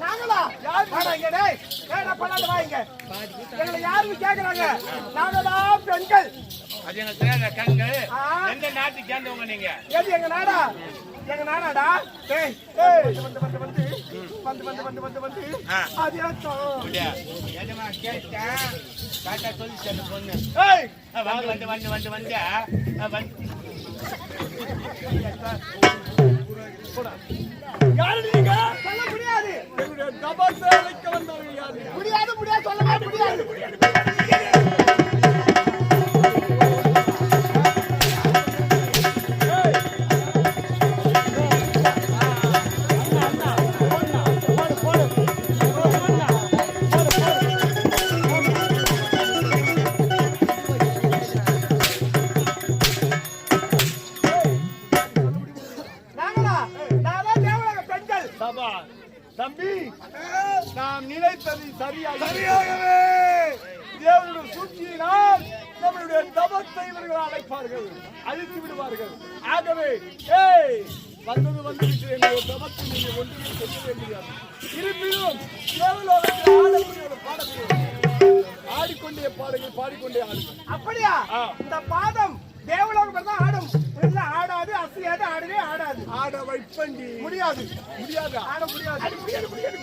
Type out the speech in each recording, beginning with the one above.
நாங்களா யாருன்னு கேக்குறாங்க நாங்களா பெண்கள் அது எனக்கு தெரியாத ஆ. எந்த நாட்டு சேர்ந்தவங்க நீங்க? ஏது எங்க நாடா? எங்க நாடாடா? டேய் ஏய் வந்து வந்து வந்து வந்து. வந்து வந்து வந்து வந்து ஆ. அது? எஜமா கேட்டேன் காட்டா? சொல்லி சேர்ந்த பொண்ணு. ஏய். ஆ, வந்து வந்து வந்து வந்து யாரு நீங்க? சொல்ல முடியாது. முடியாது முடியாது. சொல்லவே முடியாது. சரியாகவே! தேவனுடைய சூழ்ச்சியினால் நம்மளுடைய தபத்தை இவர்கள் அழைப்பார்கள். அழித்து விடுவார்கள். ஆகவே ஏய் வந்தது வந்துவிட்டு என்னுடைய தபத்தை நீங்கள் ஒன்றுமே செய்ய வேண்டியது இருப்பினும் தேவலோகத்தில் பாடத்தில் ஆடிக்கொண்டே பாடுங்கள் பாடிக்கொண்டே ஆடுங்கள். அப்படியா. இந்த பாதம் தேவலோகம் தான் ஆடும். இல்ல ஆடாது அசையாது ஆடவே ஆடாது. ஆட வைப்பண்டி. முடியாது. முடியாதா? ஆட முடியாது முடியாது முடியாது.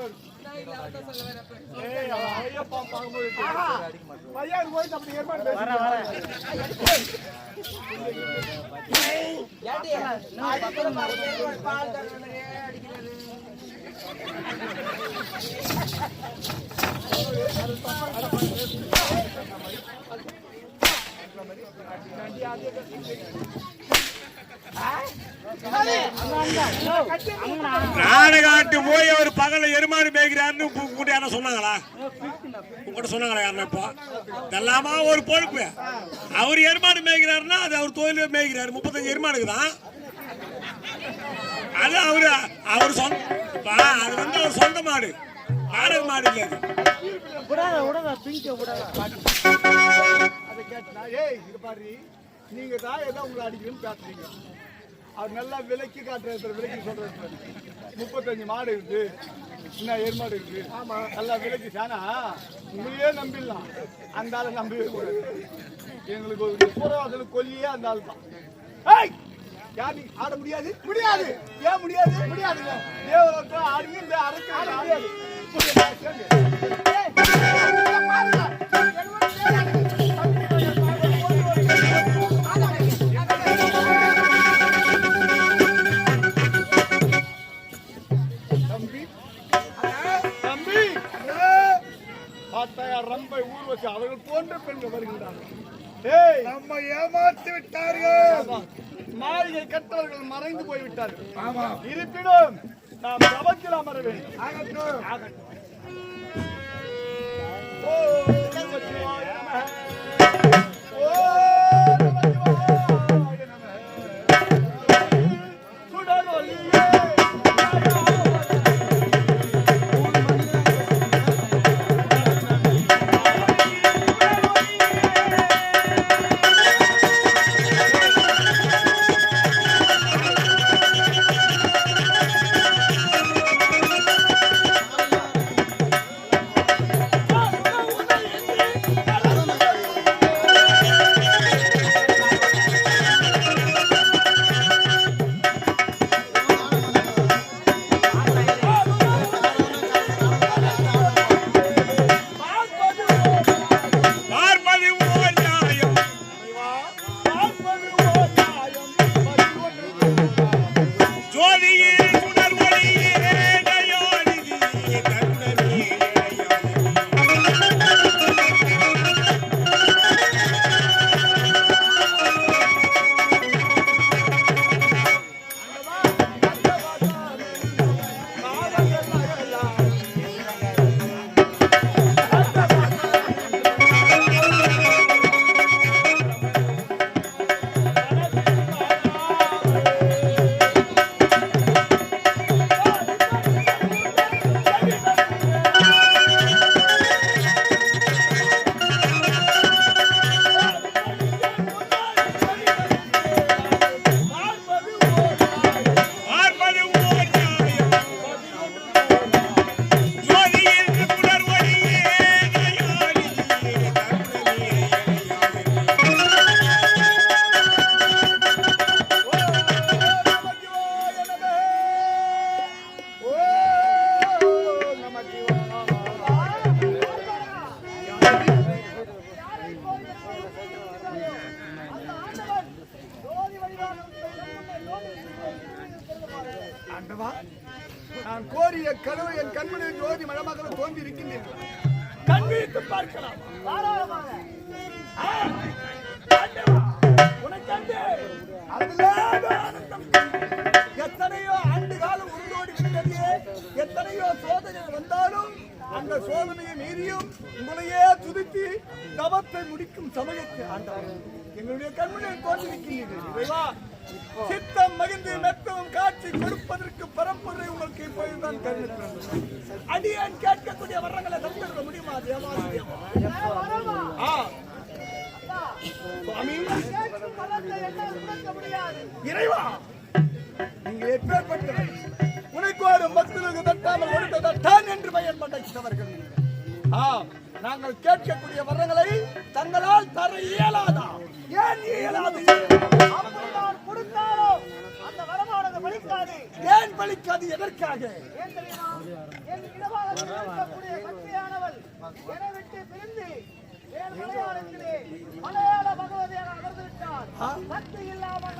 ஏய், நாடகாட்டு போய் அவர் பகல எருமாறு மேய்க்கிறாருன்னு உங்க- உங்ககிட்ட யாரும் சொன்னாங்களா? உங்ககிட்ட சொன்னாங்களா யாருன்னா இப்போ? இதெல்லாமா ஒரு பொறுப்பு. அவர் எருமாடு மேய்க்கிறாருன்னா அது அவர் தொழில் மேய்க்கிறாரு. முப்பத்தஞ்சு எருமாடுக்கு தான். அது அவரு அவர் சொந்த பா, அது வந்து அவர் சொந்த மாடு. நாடக மாடு இல்லை அது. அதை கேட்டா ஏய் இது பாரு நீங்க தான் ஏதோ உங்களை அடிக்கணும்னு பேசுறீங்க அவர் நல்லா விலைக்கு காட்டுறது விலைக்கு சொல்றது முப்பத்தஞ்சு மாடு இருக்கு. என்ன ஏற்பாடு இருக்கு. ஆமா. நல்லா விலைக்கு சானா உங்களையே நம்பிடலாம். அந்த ஆளை நம்பவே கூடாது. எங்களுக்கு ஒரு சூறவாசல் கொல்லியே அந்த ஆள் தான். யார் ஆட முடியாது? முடியாது. ஏன் முடியாது? முடியாது. தேவலோகம் ஆடுங்க இந்த அரசு ஆட முடியாது. பார்த்தாயா ரம்பை ஊர்வசி அவர்கள் போன்ற பெண்கள் வருகின்றார்கள். நம்ம ஏமாத்தி விட்டார்கள். மாளிகை கட்டவர்கள் மறைந்து போய் விட்டார்கள் இருப்பினும் நாம் சபத்தில் அமர வேண்டும் ஆகட்டும். ஓ ஆண்டவா, நான் கோரிய கனவு என் கண்மணி ஜோதி மழமகள் தோன்றி இருக்கின்றீர்கள் கண்விழித்து பார்க்கலாம். எத்தனையோ ஆண்டு காலம் உருந்தோடி விட்டதே எத்தனையோ சோதனை வந்தாலும் அந்த சோதனையை மீறியும் உங்களையே துதித்து தவத்தை முடிக்கும் சமயத்தை ஆண்டவர் எங்களுடைய கண்முனில் தோன்றிருக்கின்றீர்கள் இறைவா சித்தம் மகிழ்ந்து மெத்தவும் காட்சி கொடுப்பதற்கு பரம்பரை உங்களுக்கு இப்பொழுதுதான் கருணை பிறந்தது. அடியான் கேட்கக்கூடிய வரங்களை தந்திருக்க முடியுமா தேவா சுவாமி. இறைவா நீங்க எப்பேற்பட்டவர் உனக்கு ஒரு பக்தனுக்கு தட்டாமல் ஒருத்த தட்டான் என்று பெயர் படைத்தவர்கள் ஆ நாங்கள் கேட்கக்கூடிய வரங்களை தங்களால் தர இயலாதா? ஏன் இயலாது? பிரிந்து என் மலையாளத்திலே மலையாள பகவதியாக அமர்ந்து விட்டார். சக்தி இல்லாமல்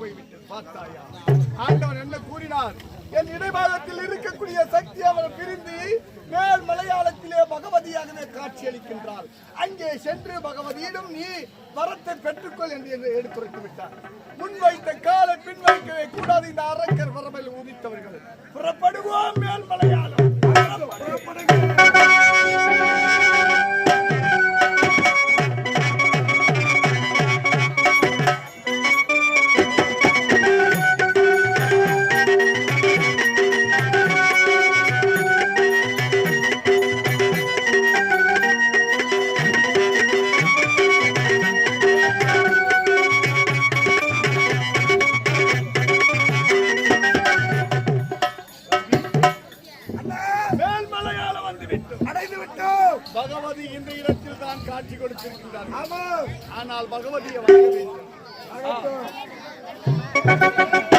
போய்விட்டது. என்ன கூறினார்? என் இடைபாகத்தில் இருக்கக்கூடிய சக்தி அவர் பிரிந்து மேல் மலையாளத்திலே பகவதியாகவே காட்சியளிக்கின்றார். அங்கே சென்று பகவதியிடம் நீ வரத்தை பெற்றுக்கொள் என்று எடுத்துரைத்து விட்டார். முன்வைத்த காலை பின்வைக்கவே கூடாது. இந்த அரக்கர் வரம்பில் உதித்தவர்கள். புறப்படுவோம் மேல் மலையாளம். புறப்படுகிறோம் பகவதி இந்த இடத்தில் தான் காட்சி கொடுத்திருக்கின்றார் ஆனால் பகவதியை வேண்டும். ஆ.